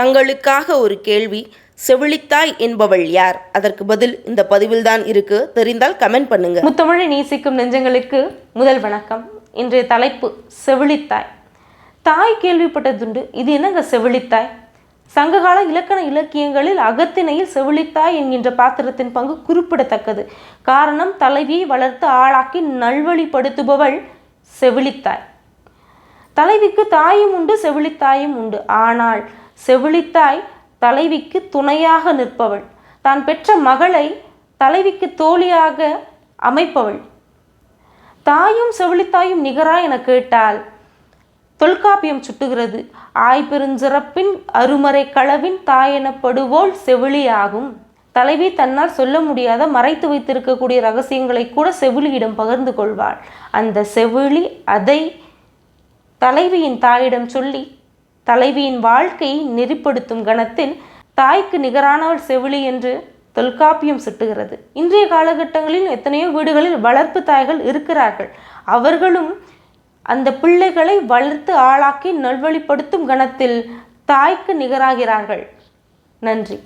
தங்களுக்காக ஒரு கேள்வி செவிலித்தாய் என்பவள் யார்? அதற்கு பதில் இந்த பதிவில்தான் இருக்கு. தெரிந்தால் கமெண்ட் பண்ணுங்க. முத்தமிழை நேசிக்கும் நெஞ்சங்களுக்கு முதல் வணக்கம். இன்றைய தலைப்பு செவிலித்தாய். தாய் கேள்விப்பட்டதுண்டு இது என்னங்க செவிலித்தாய்? சங்ககால இலக்கண இலக்கியங்களில் அகத்திணையில் செவிலித்தாய் என்கின்ற பாத்திரத்தின் பங்கு குறிப்பிடத்தக்கது. காரணம் தலைவியை வளர்த்து ஆளாக்கி நல்வழிப்படுத்துபவள் செவிலித்தாய். தலைவிக்கு தாயும் உண்டு செவிலித்தாயும் உண்டு. ஆனால் செவிலித்தாய் தலைவிக்கு துணையாக நிற்பவள். தான் பெற்ற மகளை தலைவிக்கு தோழியாக அமைப்பவள். தாயும் செவிலித்தாயும் நிகரா என கேட்டால் தொல்காப்பியம் சுட்டுகிறது. ஆய் பெருஞ்சிறப்பின் அருமறை களவின் தாய் எனப்படுவோள் செவிலியாகும் தலைவி தன்னால் சொல்ல முடியாத மறைத்து வைத்திருக்கக்கூடிய ரகசியங்களை கூட செவிலியிடம் பகிர்ந்து கொள்வாள். அந்த செவிலி அதை தலைவியின் தாயிடம் சொல்லி தலைவியின் வாழ்க்கையை நெறிப்படுத்தும் கணத்தில் தாய்க்கு நிகரானவள் செவிலி என்று தொல்காப்பியம் சுட்டுகிறது. இன்றைய காலகட்டங்களில் எத்தனையோ வீடுகளில் வளர்ப்பு தாய்கள் இருக்கிறார்கள். அவர்களும் அந்த பிள்ளைகளை வளர்த்து ஆளாக்கி நல்வழிப்படுத்தும் கணத்தில் தாய்க்கு நிகராகிறார்கள். நன்றி.